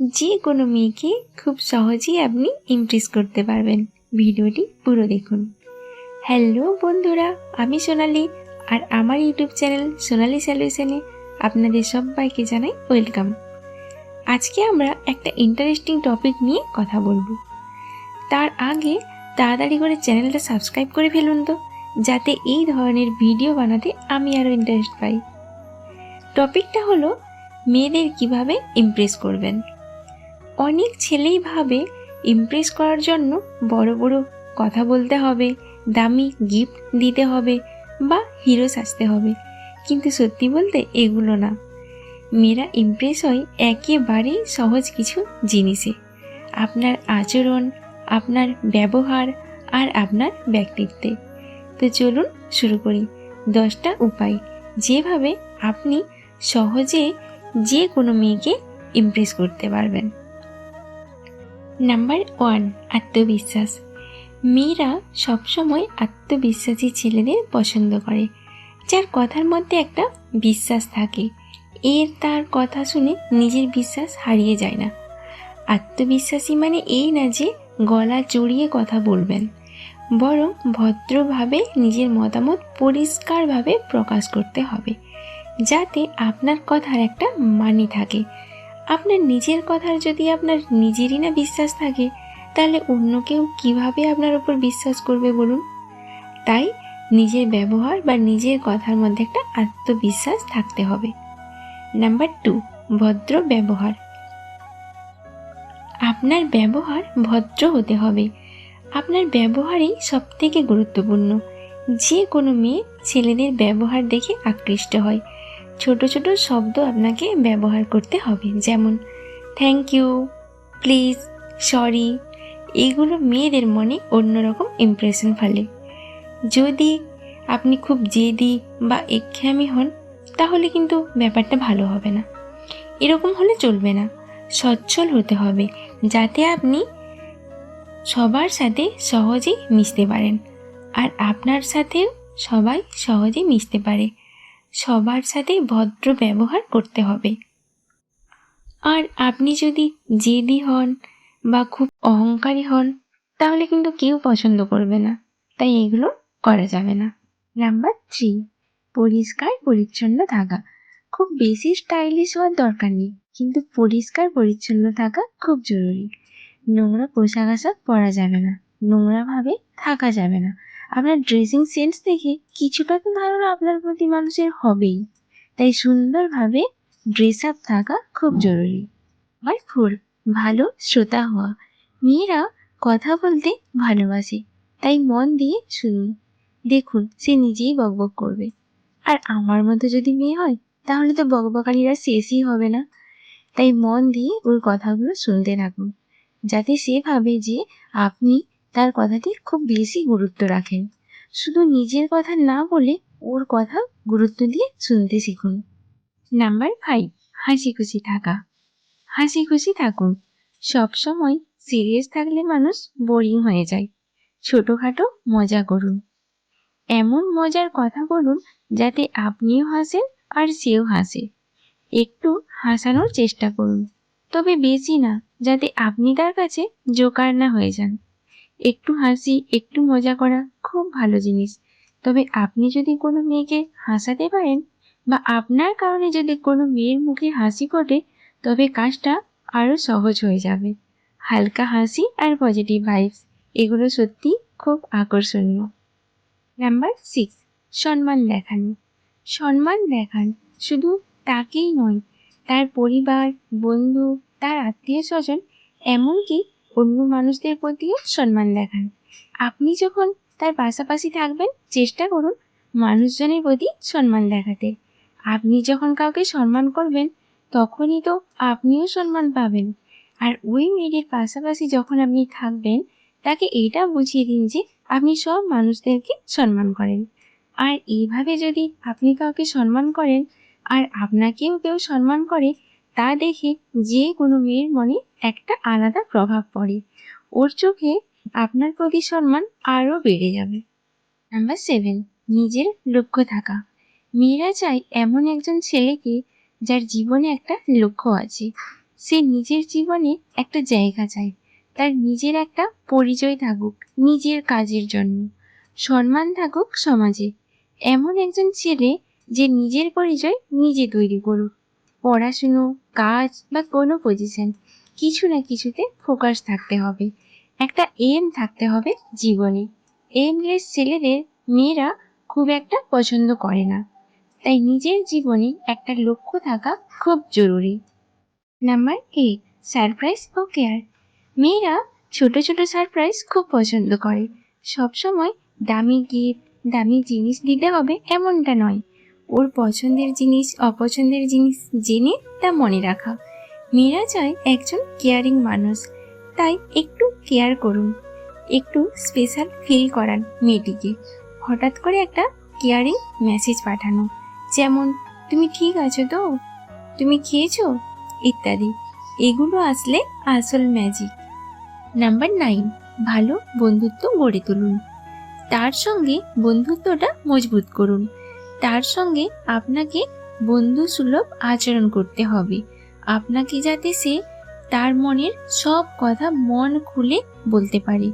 যে কোনো মেয়েকে খুব সহজেই আপনি ইমপ্রেস করতে পারবেন। ভিডিওটি পুরো দেখুন। হ্যালো বন্ধুরা, আমি সোনালি আর আমার ইউটিউব চ্যানেল সোনালি সলিউশনে আপনাদের সবাইকে জানাই ওয়েলকাম আজকে আমরা একটা ইন্টারেস্টিং টপিক নিয়ে কথা বলব। তার আগে তাড়াতাড়ি করে চ্যানেলটা সাবস্ক্রাইব করে ফেলুন তো, যাতে এই ধরনের ভিডিও বানাতে আমি আরও ইন্টারেস্ট পাই। টপিকটা হলো, মেয়েদের কীভাবে ইমপ্রেস করবেন? অনেক ছেলেই ভাবে ইমপ্রেস করার জন্য বড় বড় কথা বলতে হবে, দামি গিফট দিতে হবে বা হিরো সাজতে হবে। কিন্তু সত্যি বলতে এগুলো না। মেয়েরা ইমপ্রেস হয় একেবারেই সহজ কিছু জিনিসে। আপনার আচরণ, আপনার ব্যবহার আর আপনার ব্যক্তিত্বে। তো চলুন শুরু করি। দশটা উপায়। যেভাবে আপনি সহজে যে কোনো মেয়েকে ইমপ্রেস করতে পারবেন। নাম্বার ওয়ান আত্মবিশ্বাস। মেয়েরা সবসময় আত্মবিশ্বাসী ছেলেদের পছন্দ করে, যার কথার মধ্যে একটা বিশ্বাস থাকে। এর তার কথা শুনে নিজের বিশ্বাস হারিয়ে যায় না। আত্মবিশ্বাসী মানে এই না যে গলা জড়িয়ে কথা বলবেন, বরং ভদ্রভাবে নিজের মতামত পরিষ্কারভাবে প্রকাশ করতে হবে, যাতে আপনার কথার একটা মানে থাকে। আপনার নিজের কথার যদি আপনার নিজেরই না বিশ্বাস থাকে, তাহলে অন্য কেউ কীভাবে আপনার উপর বিশ্বাস করবে বলুন? তাই নিজের ব্যবহার বা নিজের কথার মধ্যে একটা আত্মবিশ্বাস থাকতে হবে। নাম্বার টু, ভদ্র ব্যবহার। আপনার ব্যবহার ভদ্র হতে হবে। আপনার ব্যবহারই সব থেকে গুরুত্বপূর্ণ। যে কোনো মেয়ে ছেলেদের ব্যবহার দেখে আকৃষ্ট হয়। ছোট ছোট শব্দ আপনাকে ব্যবহার করতে হবে। যেমন থ্যাংক ইউ প্লিজ সরি এগুলো মেয়েদের মনে অন্যরকম ইমপ্রেশন ফেলে। যদি আপনি খুব জেদি বা একঘেয়ামি হন, তাহলে কিন্তু ব্যাপারটা ভালো হবে না। এরকম হলে চলবে না। সচ্ছল হতে হবে, যাতে আপনি সবার সাথে সহজেই মিশতে পারেন। আর আপনার সাথেও সবাই সহজে মিশতে পারে। সবার সাথে ভদ্র ব্যবহার করতে হবে। আর আপনি যদি জেদি হন বা খুব অহংকারী হন, তাহলে কিন্তু কেউ পছন্দ করবে না। তাই এগুলো করা যাবে না। নাম্বার থ্রি, পরিষ্কার পরিচ্ছন্ন থাকা। খুব বেশি স্টাইলিশ হওয়ার দরকার নেই, কিন্তু পরিষ্কার পরিচ্ছন্ন থাকা খুব জরুরি। নোংরা পোশাক আশাক পরা যাবে না, নোংরাভাবে থাকা যাবে না। আপনার ড্রেসিং সেন্স দেখে কিছুটা তো ধারণা আপনার প্রতি মানুষের হবেই। তাই সুন্দরভাবে ড্রেস আপ থাকা খুব জরুরি। আর ফোর ভালো শ্রোতা হওয়া। মেয়েরা কথা বলতে ভালোবাসে, তাই মন দিয়ে শুনুন। দেখুন, সে নিজেই বকবক করবে। আর আমার মতো যদি মেয়ে হয়, তাহলে তো বকবকানিরা শেষই হবে না। তাই মন দিয়ে ওর কথাগুলো শুনতে থাকুন। যাতে সে ভাবে যে আপনি তার কথাটি খুব বেশি গুরুত্ব রাখেন। শুধু নিজের কথা না বলে ওর কথা গুরুত্ব দিয়ে শুনতে শিখুন। নাম্বার ফাইভ হাসি খুশি থাকা। হাসি খুশি থাকুন। সবসময় সিরিয়াস থাকলে মানুষ বোরিং হয়ে যায়। ছোটোখাটো মজা করুন। এমন মজার কথা বলুন যাতে আপনিও হাসেন আর সেও হাসে। একটু হাসানোর চেষ্টা করুন। তবে বেশি না, যাতে আপনি তার কাছে জোকার না হয়ে যান। একটু হাসি, একটু মজা করা খুব ভালো জিনিস। তবে আপনি যদি কোনো মেয়েকে হাসাতে পারেন বা আপনার কারণে যদি কোনো মেয়ের মুখে হাসি ফোটে, তবে কাজটা আরও সহজ হয়ে যাবে। হালকা হাসি আর পজিটিভ ভাইবস এগুলো সত্যি খুব আকর্ষণীয়। নাম্বার সিক্স সম্মান দেখানো। সম্মান দেখান শুধু তাকেই নয়, তার পরিবার, বন্ধু, তার আত্মীয় স্বজন এমনকি অন্য মানুষদের প্রতিও সম্মান দেখান। আপনি যখন তার পাশাপাশি থাকবেন, চেষ্টা করুন মানুষজনের প্রতি সম্মান দেখাতে। আপনি যখন কাউকে সম্মান করবেন, তখনই তো আপনিও সম্মান পাবেন। আর ওই মেয়েদের পাশাপাশি যখন আপনি থাকবেন, তাকে এটা বুঝিয়ে দিন যে আপনি সব মানুষদেরকে সম্মান করেন। আর এইভাবে যদি আপনি কাউকে সম্মান করেন, আর আপনাকেও কেউ সম্মান করে তা দেখে যে কোনো মেয়ের মনে একটা আলাদা প্রভাব পড়ে। ওর চোখে আপনার প্রতি সম্মান আরও বেড়ে যাবে। নাম্বার সেভেন নিজের লক্ষ্য থাকা। মেয়েরা চায় এমন একজন ছেলেকে যার জীবনে একটা লক্ষ্য আছে। সে নিজের জীবনে একটা জায়গা চায়। তার নিজের একটা পরিচয় থাকুক নিজের কাজের জন্য। সম্মান থাকুক সমাজে। এমন একজন ছেলে যে নিজের পরিচয় নিজে তৈরি করুক। পড়াশুনো, কাজ বা কোনো পজিশন কিছু না কিছুতে ফোকাস থাকতে হবে। একটা এম থাকতে হবে জীবনে। এমলেস ছেলেদের মেয়েরা খুব একটা পছন্দ করে না। তাই নিজের জীবনে একটা লক্ষ্য থাকা খুব জরুরি। নাম্বার এইট সারপ্রাইজ ও কেয়ার মেয়েরা ছোট ছোট সারপ্রাইজ খুব পছন্দ করে। সবসময় দামি গিফট দামি জিনিস দিতে হবে এমনটা নয়। ওর পছন্দের জিনিস, অপছন্দের জিনিস জেনে তা মনে রাখা। মেয়েরা চায় একজন কেয়ারিং মানুষ, তাই একটু কেয়ার করুন, একটু স্পেশাল ফিল করান মেয়েটিকে। হঠাৎ করে একটা কেয়ারিং মেসেজ পাঠানো, যেমন, তুমি ঠিক আছো তো? তুমি খেয়েছো? ইত্যাদি। এগুলো আসলে আসল ম্যাজিক নাম্বার নাইন ভালো বন্ধুত্ব গড়ে তুলুন। তার সঙ্গে বন্ধুত্বটা মজবুত করুন। তার সঙ্গে আপনাকে বন্ধু সুলভ আচরণ করতে হবে। আপনাকে যাতে সে তার মনের সব কথা মন খুলে বলতে পারে,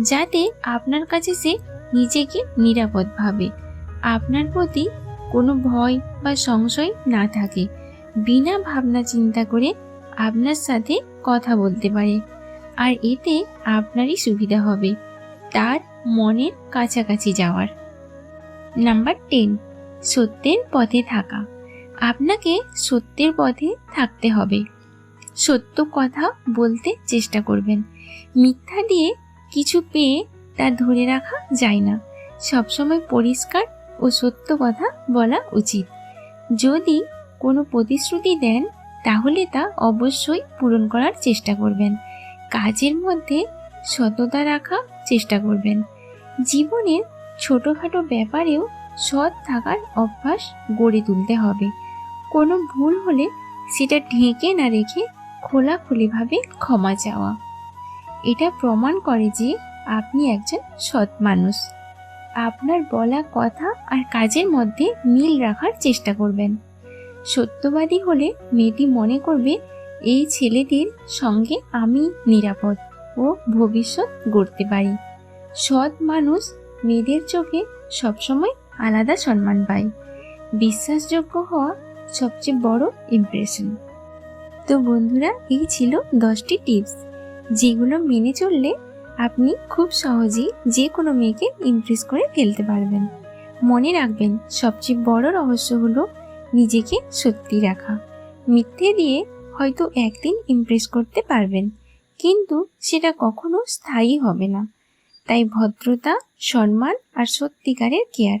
যাতে আপনার কাছে সে নিজেকে নিরাপদ ভাবে। আপনার প্রতি কোনো ভয় বা সংশয় না থাকে। বিনা ভাবনা চিন্তা করে আপনার সাথে কথা বলতে পারে। আর এতে আপনারই সুবিধা হবে, তার মনের কাছাকাছি যাওয়ার। নাম্বার টেন সত্যের পথে থাকা। আপনাকে সত্যের পথে থাকতে হবে। সত্য কথা বলতে চেষ্টা করবেন। মিথ্যা দিয়ে কিছু পেয়ে তা ধরে রাখা যায় না। সবসময় পরিষ্কার ও সত্য কথা বলা উচিত। যদি কোনো প্রতিশ্রুতি দেন, তাহলে তা অবশ্যই পূরণ করার চেষ্টা করবেন। কাজের মধ্যে সততা রাখা চেষ্টা করবেন। জীবনের ছোটোখাটো ব্যাপারেও সৎ থাকার অভ্যাস গড়ে তুলতে হবে। কোনো ভুল হলে সেটা ঢেকে না রেখে খোলাখুলিভাবে ক্ষমা চাওয়া। এটা প্রমাণ করে যে আপনি একজন সৎ মানুষ। আপনার বলা কথা আর কাজের মধ্যে মিল রাখার চেষ্টা করবেন। সত্যবাদী হলে মেয়েটি মনে করবে, এই ছেলেটির সঙ্গে আমি নিরাপদ ও ভবিষ্যৎ গড়তে পারি। সৎ মানুষ মেয়েদের চোখে সবসময় আলাদা সম্মান পায় বিশ্বাসযোগ্য হওয়া সবচেয়ে বড় ইমপ্রেশন তো বন্ধুরা, এই ছিল দশটি টিপস যেগুলো মেনে চললে আপনি খুব সহজেই যে কোনো মেয়েকে ইমপ্রেস করে ফেলতে পারবেন। মনে রাখবেন, সবচেয়ে বড় রহস্য হলো নিজেকে সত্যি রাখা। মিথ্যে দিয়ে হয়তো একদিন ইমপ্রেস করতে পারবেন, কিন্তু সেটা কখনো স্থায়ী হবে না। তাই ভদ্রতা, সম্মান আর সত্যিকারের কেয়ার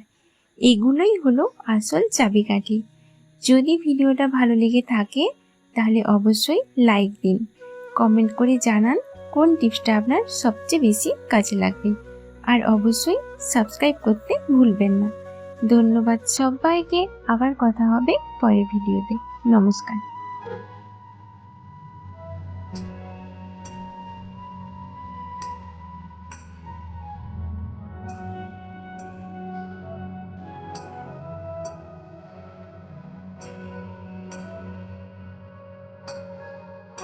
এগুলোই হলো আসল চাবিকাঠি। যদি ভিডিওটা ভালো লেগে থাকে, তাহলে অবশ্যই লাইক দিন। কমেন্ট করে জানান কোন টিপসটা আপনার সবচেয়ে বেশি কাজে লাগবে। আর অবশ্যই সাবস্ক্রাইব করতে ভুলবেন না। ধন্যবাদ সবাইকে। আবার কথা হবে পরের ভিডিওতে। নমস্কার।